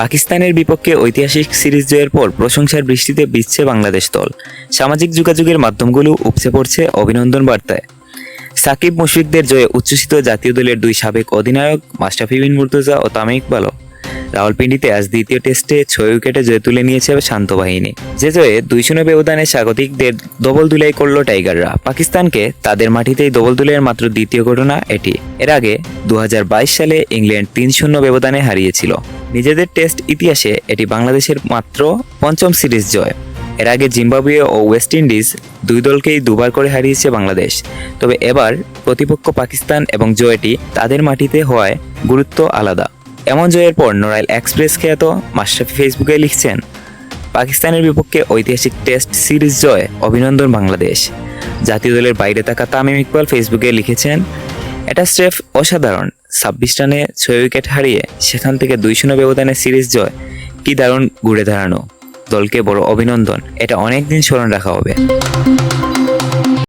পাকিস্তানের বিপক্ষে ঐতিহাসিক সিরিজ জয়ের পর প্রশংসার বৃষ্টিতে বিচ্ছে বাংলাদেশ দল। সামাজিক যোগাযোগের মাধ্যমগুলো উপচে পড়ছে অভিনন্দন বার্তায়। সাকিব মুশফিকদের জয়ে উচ্ছ্বসিত জাতীয় দলের দুই সাবেক অধিনায়ক মাস্টাফি বিন মুর্তজা ও তামিম ইকবালও। রাওয়ালপিন্ডিতে আজ দ্বিতীয় টেস্টে ছয় উইকেটে জয় তুলে নিয়েছে শান্ত বাহিনী। যে জয়ে দুই শূন্য ব্যবধানে স্বাগতিকদের দবল দুলাই করল টাইগাররা। পাকিস্তানকে তাদের মাটিতেই দবল দুলের মাত্র দ্বিতীয় ঘটনা এটি। এর আগে দু হাজার বাইশ সালে ইংল্যান্ড তিন শূন্য ব্যবধানে হারিয়েছিল। নিজেদের টেস্ট ইতিহাসে এটি বাংলাদেশের মাত্র পঞ্চম সিরিজ জয়। এর আগে জিম্বাবুয়ে ও ওয়েস্ট ইন্ডিজ দুই দলকেই দুবার করে হারিয়েছে বাংলাদেশ। তবে এবার প্রতিপক্ষ পাকিস্তান এবং জয়টি তাদের মাটিতে হওয়ায় গুরুত্ব আলাদা। এমন জয়ের পর নোরাইল এক্সপ্রেস খ্যাত মাশরাফি ফেসবুকে লিখছেন, পাকিস্তানের বিপক্ষে ঐতিহাসিক টেস্ট সিরিজ জয় অভিনন্দন বাংলাদেশ। জাতীয় দলের বাইরে থাকা তামিম ইকবাল ফেসবুকে লিখেছেন এটা স্রেফ অসাধারণ। ছাব্বিশ রানে ছয় উইকেট হারিয়ে সেখান থেকে দুই শূন্য ব্যবধানে সিরিজ জয়। কি দারুণ ঘুরে দাঁড়ানো। দলকে বড় অভিনন্দন। এটা অনেকদিন স্মরণ রাখা হবে।